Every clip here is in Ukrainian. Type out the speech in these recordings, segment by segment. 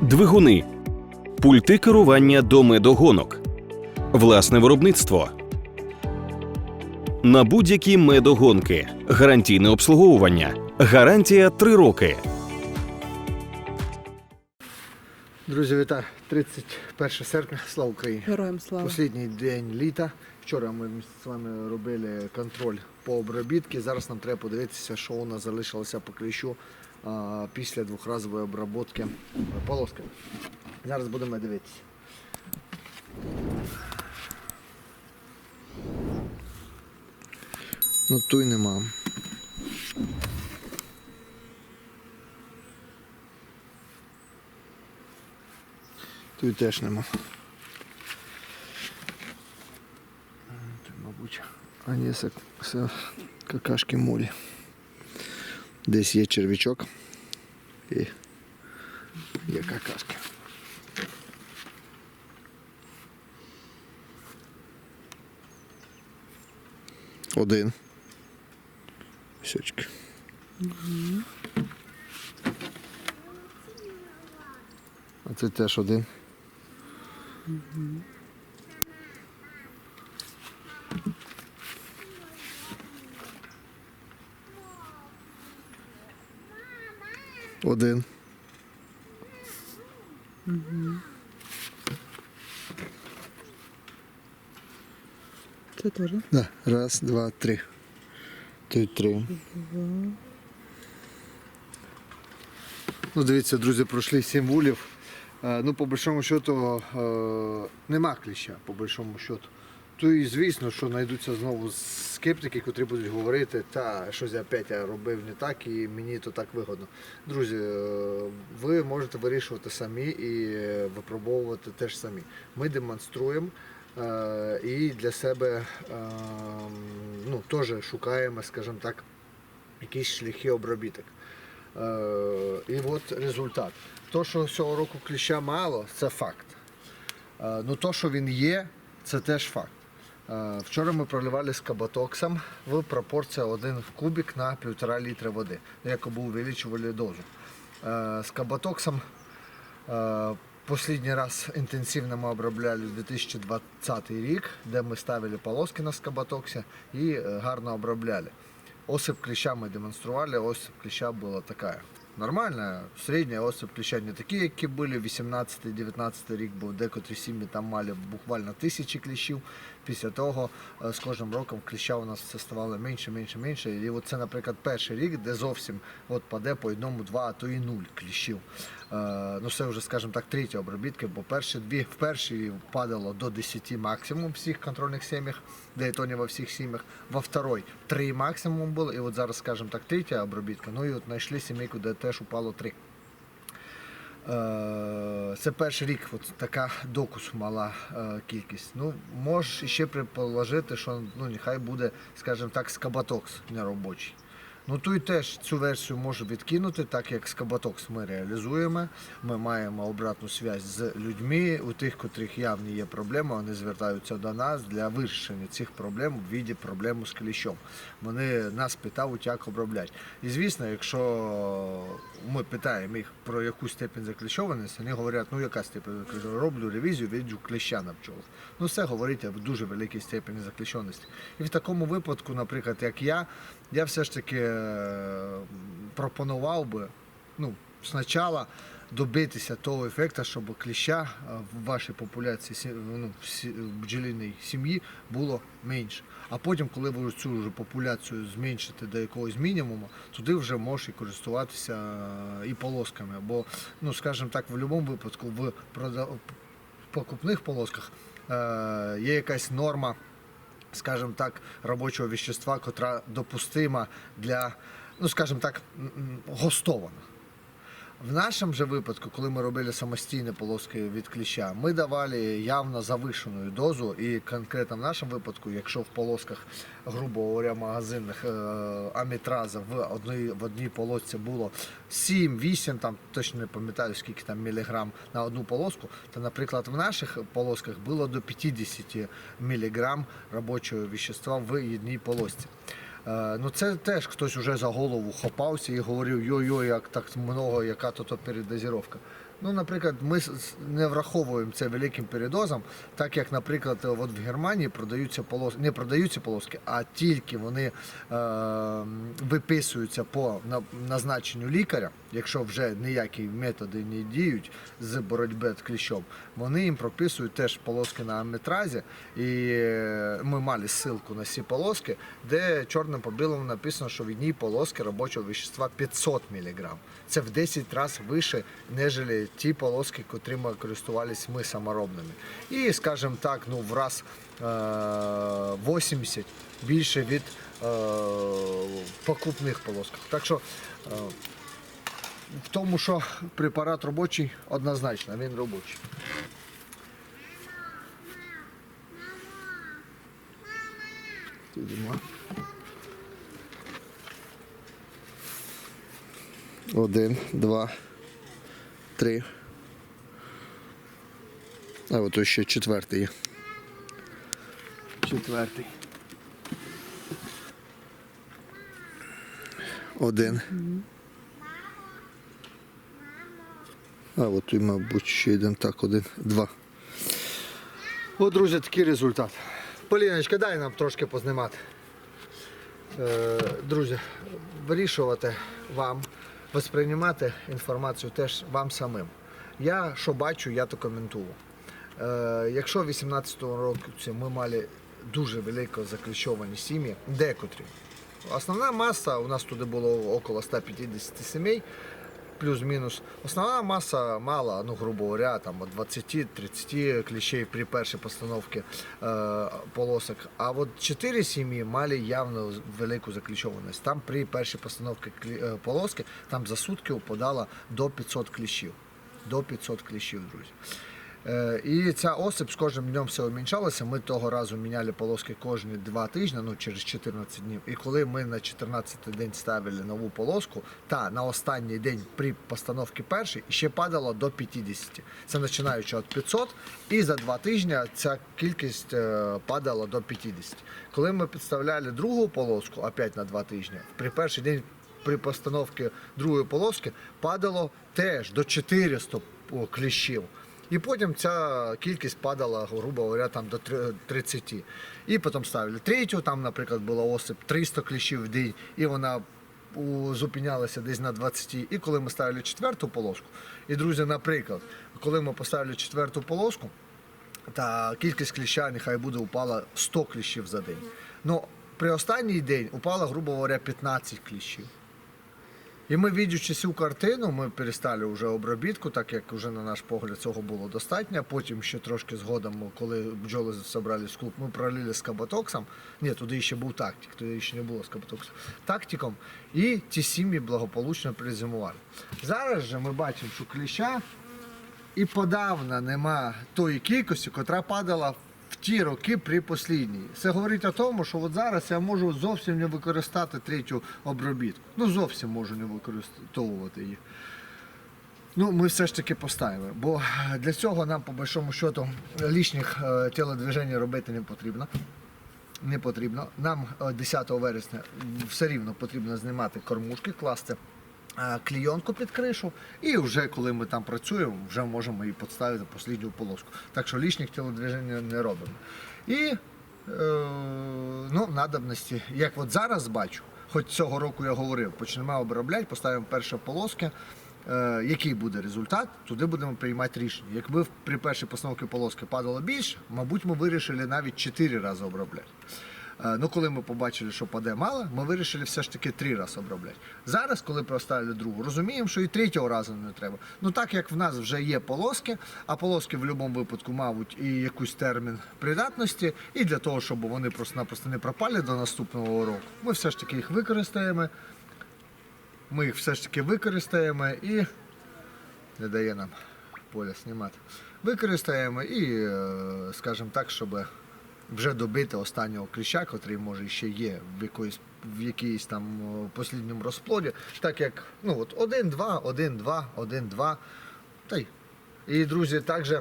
двигуни, пульти керування до медогонок, власне виробництво. На будь-які медогонки, гарантійне обслуговування, гарантія 3 роки. Друзі, вітаю! 31 серпня, слава Україні! Героям слава. Останній день літа. Вчора ми з вами робили контроль по обробітки. Зараз нам треба подивитися, що у нас залишилося по кліщу а, після двохразової обробки полоски. Зараз будемо дивитися. Ну ту нема. Тут теж нема. Тут, мабуть, а це, це какашки морі. Десь є червячок і є какашки. Один. Сючки. А це теж один. Один. Це теж. Да. Раз, два, три. Тут три. Ну, дивіться, друзі, пройшли сім вулів. Е, Ну, по большому счету, е, нема кліща, по большому счету. То і звісно, що знайдуться знову скептики, котрі будуть говорити, та щось я опять я робив не так і мені то так вигодно. Друзі, е, ви можете вирішувати самі і випробовувати теж самі. Ми демонструємо е, і для себе е, ну, теж шукаємо, скажімо так, якісь шляхи обробіток. Е, і от результат. То, що цього року кліща мало, це факт. Ну то, що він є, це теж факт. Е, Вчора ми проливали з кабатоксом в пропорції 1 в кубик на 1,5 літра води, якоби увеличували дозу. Е, З кабатоксом е, Последний раз інтенсивно ми обробляли 2020 рік, де ми ставили полоски на скаботоксі і гарно обробляли. Осип кліща ми демонстрували, осип кліща була така нормальна, середня осип кліща не такі, які були. 18-19 рік був, декотрі сім'ї там мали буквально тисячі кліщів. Після того е, з кожним роком кліща у нас все ставало менше, менше, менше. І от це, наприклад, перший рік, де зовсім от паде по одному, два, а то і нуль кліщів. Е, ну це вже, скажімо так, треті обробітки, бо перші дві в першій падало до 10 максимум всіх контрольних сім'ях, де і то не во всіх сім'ях. Во второй 3 максимум було, і от зараз, скажімо так, третя обробітка. Ну і от знайшли сімейку, де теж упало 3. Е, Це перший рік, от така докус мала е, кількість. Ну, можеш ще предположити, що ну, нехай буде, скажімо так, скабатокс неробочий. Ну тут теж цю версію можу відкинути, так як скабатокс ми реалізуємо. Ми маємо обратну зв'язь з людьми. У тих, котрих явні є проблеми, вони звертаються до нас для вирішення цих проблем в віді проблеми з кліщом. Вони нас питають, як обробляти. І звісно, якщо ми питаємо їх про яку степень закліщованості, вони говорять, ну яка степень закліщованості? роблю ревізію, віджу кліща на пчолах. Ну це говорить в дуже великій степені закліщеності. І в такому випадку, наприклад, як я, я все ж таки е, пропонував би ну, спочатку добитися того ефекту, щоб кліща е, в вашій популяції ну, в бджоліній сім'ї було менше. А потім, коли ви цю вже популяцію зменшите до якогось мінімуму, туди вже можеш і користуватися е, і полосками. Бо, ну скажімо так, в будь-якому випадку в покупних полосках є якась норма скажімо так, робочого вещества, котра допустима для, ну скажімо так, гостована. В нашому же випадку, коли ми робили самостійні полоски від кліща, ми давали явно завишену дозу, і конкретно в нашому випадку, якщо в полосках, грубо говоря, магазинних е, амітраза в одній, в одній полосці було 7-8, там точно не пам'ятаю скільки там міліграм на одну полоску, то, наприклад, в наших полосках було до 50 міліграм робочого вещества в одній полосці. Е, Ну це теж хтось уже за голову хопався і говорив, Йой-йо, як так много, яка то, то передозіровка. Ну, наприклад, ми не враховуємо це великим передозом, так як, наприклад, от в Германії продаються полоски, не продаються полоски, а тільки вони е, виписуються по назначенню лікаря, якщо вже ніякі методи не діють з боротьби з кліщом, вони їм прописують теж полоски на амітразі. І е, ми мали ссылку на ці полоски, де чорним по білому написано, що в одній полоски робочого вещества 500 мг. Це в 10 разів вище, ніж ті полоски, котрими користувалися ми саморобними. І, скажімо так, ну в раз е, 80 більше від е, покупних полосках. Так що е, в тому, що препарат робочий, однозначно, він робочий. Один, два, три. А от ще четвертий є. Четвертий. Один. А от тут, мабуть, ще один. Так, один, два. От, друзі, такий результат. Поліночка, дай нам трошки познімати. Е, друзі, вирішувати вам, восприймати інформацію теж вам самим. Я що бачу, я то коментую. Е, якщо в 18-му році ми мали дуже велико закліщовані сім'ї, декотрі. Основна маса, у нас туди було около 150 сімей, плюс-мінус. Основна маса мала, ну, грубо говоря, там от 20-30 кліщей при першій постановці е, полосок. А от 4 сім'ї мали явно велику закліщованість. Там при першій постановці е, полоски там за сутки упадало до 500 кліщів. До 500 кліщів, друзі. Е, І ця осип з кожним днем все умінчалася. Ми того разу міняли полоски кожні два тижні, ну через 14 днів. І коли ми на 14 день ставили нову полоску, та на останній день при постановці першої ще падало до 50. Це починаючи від 500, і за два тижні ця кількість е, падала до 50. Коли ми підставляли другу полоску, опять на два тижні, при перший день при постановці другої полоски падало теж до 400 кліщів. І потім ця кількість падала, грубо говоря, там до три- 30. І потім ставили третю, там, наприклад, була осип 300 кліщів в день, і вона зупинялася десь на 20. І коли ми ставили четверту полоску, і друзі, наприклад, коли ми поставили четверту полоску, та кількість кліща нехай буде упала 100 кліщів за день. Ну, при останній день упала, грубо говоря, 15 кліщів. І ми, бачачи цю картину, ми перестали вже обробітку, так як вже на наш погляд цього було достатньо. Потім ще трошки згодом, коли бджоли зібрались в клуб, ми пролили з кабатоксом. Ні, туди ще був тактик, туди ще не було з кабатоксом. Тактиком. І ті сім'ї благополучно перезимували. Зараз же ми бачимо, що кліща і подавно нема тої кількості, котра падала в ті роки при послідній. Це говорить о тому, що от зараз я можу зовсім не використати третю обробітку. Ну зовсім можу не використовувати її. Ну, ми все ж таки поставимо, бо для цього нам, по большому счету, лишніх е, телодвижень робити не потрібно. Не потрібно. Нам е, 10 вересня все рівно потрібно знімати кормушки, класти е, клійонку під кришу, і вже коли ми там працюємо, вже можемо і підставити послідню полоску. Так що лишніх телодвижень не робимо. І е, ну, надобності, як от зараз бачу, хоч цього року я говорив, почнемо обробляти, поставимо перші полоски. Е, який буде результат, туди будемо приймати рішення. Якби при першій постановці полоски падало більше, мабуть, ми вирішили навіть 4 рази обробляти. Е, Ну, коли ми побачили, що паде мало, ми вирішили все ж таки три рази обробляти. Зараз, коли поставили другу, розуміємо, що і третього разу не треба. Ну так як в нас вже є полоски, а полоски в будь-якому випадку мають і якийсь термін придатності, і для того, щоб вони просто-напросто не пропали до наступного року, ми все ж таки їх використаємо. Ми їх все ж таки використаємо і не дає нам поля знімати. Використаємо і, е, скажімо так, щоб вже добити останнього кліща, який може ще є в якоїсь в якійсь там послідньому розплоді, так як ну от 1-2, 1-2, 1-2. Та й. І друзі, також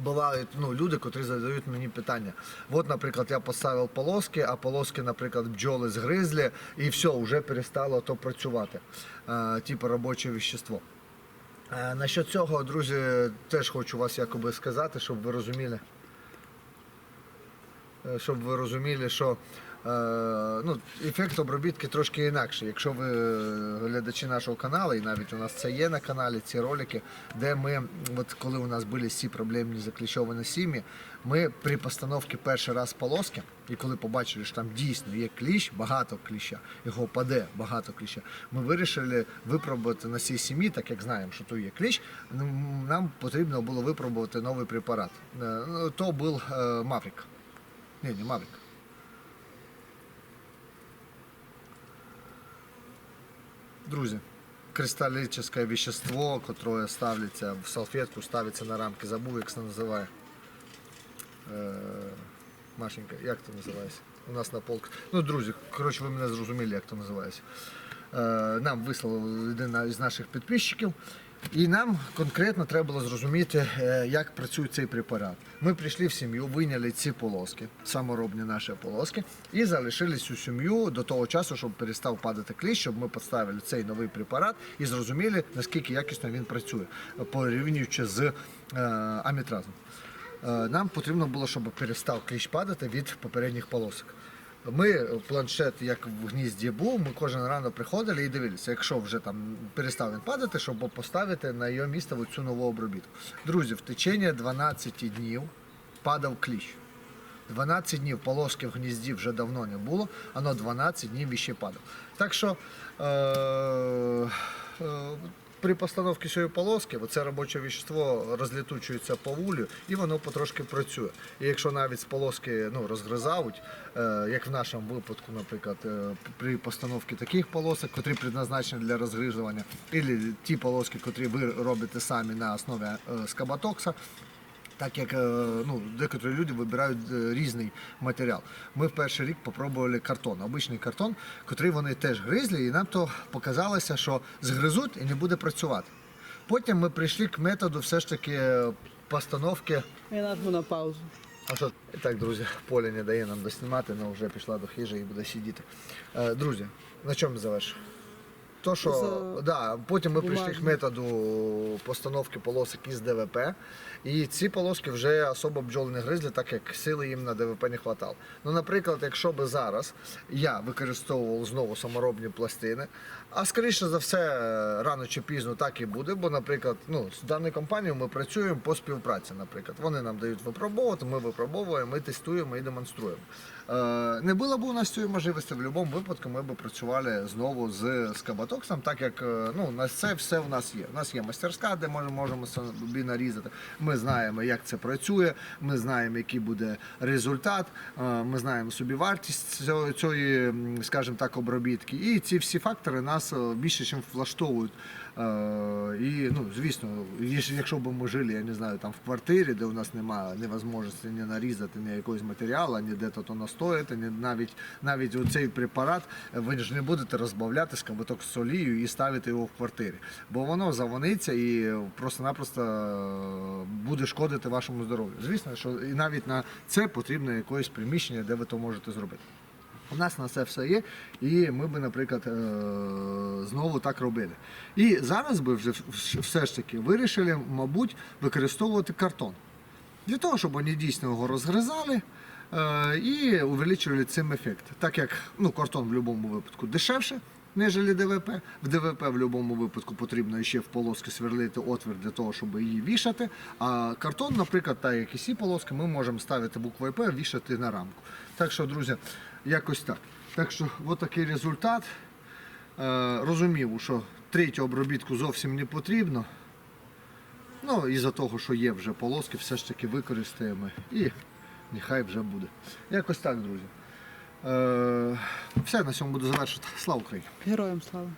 бувають ну, люди, котрі задають мені питання. От, наприклад, я поставив полоски, а полоски, наприклад, бджоли згризли, і все, вже перестало то працювати. Е, типу робоче вещество. Е, Насчет цього, друзі, теж хочу вас якоби сказати, щоб ви розуміли. Е, Щоб ви розуміли, що е, ну, ефект обробітки трошки інакший. Якщо ви е, глядачі нашого каналу, і навіть у нас це є на каналі, ці ролики, де ми, от коли у нас були ці проблемні закліщовані сім'ї, ми при постановці перший раз полоски, і коли побачили, що там дійсно є кліщ, багато кліща, його паде багато кліща, ми вирішили випробувати на цій сім'ї, так як знаємо, що тут є кліщ, нам потрібно було випробувати новий препарат. Ну, То був Маврик. Не, не Маврик. Друзі, кристаллическое вещество, которое ставиться в салфетку, ставиться на рамки. Забув, як це називає. Е, Машенька, як це називається? У нас на полк. Ну, друзі, коротше, ви мене зрозуміли, як це називається. Е, Нам вислала людина із наших підписчиків. І нам конкретно треба було зрозуміти, е, як працює цей препарат. Ми прийшли в сім'ю, вийняли ці полоски, саморобні наші полоски, і залишили цю сім'ю до того часу, щоб перестав падати кліщ, щоб ми поставили цей новий препарат і зрозуміли, наскільки якісно він працює, порівнюючи з е, амітразом. Е, Нам потрібно було, щоб перестав кліщ падати від попередніх полосок. Ми планшет, як в гнізді був, ми кожен рано приходили і дивилися, якщо вже там перестав він падати, щоб поставити на його місце цю нову обробітку. Друзі, в течение 12 днів падав кліщ. 12 днів полоски в гнізді вже давно не було, воно 12 днів іще падав. Так що е- е- при постановці цієї полоски це робоче вещество розлітучується по вулю і воно потрошки працює. І якщо навіть з полоски ну, розгризають, е, як в нашому випадку, наприклад, е, при постановці таких полосок, котрі предназначені для розгрижування, або ті полоски, котрі ви робите самі на основі е, скабатокса, так як е, ну, декотрі люди вибирають е, різний матеріал. Ми в перший рік попробували картон, обичний картон, котрий вони теж гризли, і нам то показалося, що згризуть і не буде працювати. Потім ми прийшли к методу все ж таки е, постановки. Я нажму на паузу. А що так, друзі, Поля не дає нам доснімати, але вже пішла до хижі і буде сидіти. Друзі, на чому завершу? То, що, За да, потім ми прийшли к методу постановки полосок із ДВП. І ці полоски вже особо бджоли не гризли, так як сили їм на ДВП не вистачало. Ну, наприклад, якщо би зараз я використовував знову саморобні пластини, а скоріше за все, рано чи пізно так і буде, бо, наприклад, ну, з даною компанією ми працюємо по співпраці. Наприклад, вони нам дають випробовувати, ми випробовуємо, ми тестуємо і демонструємо. Е, не було б у нас цієї можливості, в будь-якому випадку ми б працювали знову з скабатоксом, так як е, ну, на це все в нас є. У нас є мастерська, де ми можемо собі нарізати. Ми знаємо, як це працює, ми знаємо, який буде результат, е, ми знаємо собі вартість цієї, скажімо так, обробітки. І ці всі фактори нас більше, ніж влаштовують. Е, І, ну, звісно, якщо- б ми жили, я не знаю, там в квартирі, де у нас немає невозможності ні нарізати ні якогось матеріалу, ні де то настояти, ні навіть навіть цей препарат е, ви ж не будете розбавляти скабаток з солією і ставити його в квартирі. Бо воно завониться і просто-напросто е, буде шкодити вашому здоров'ю. Звісно, що і навіть на це потрібно якесь приміщення, де ви то можете зробити. У нас на це все є, і ми би, наприклад, е, знову так робили. І зараз би вже все ж таки вирішили, мабуть, використовувати картон. Для того, щоб вони дійсно його розгризали е, і увеличували цим ефект. Так як ну, картон в будь-якому випадку дешевше, ніж ДВП. В ДВП в будь-якому випадку потрібно ще в полоски сверлити отвір для того, щоб її вішати. А картон, наприклад, так як і ці полоски, ми можемо ставити буквою П, вішати на рамку. Так що, друзі, якось так. Так що, от такий результат. Е, розумів, що третю обробітку зовсім не потрібно. Ну, із-за того, що є вже полоски, все ж таки використаємо і нехай вже буде. Якось так, друзі. Е, все, на цьому буду завершити. Слава Україні! Героям слава.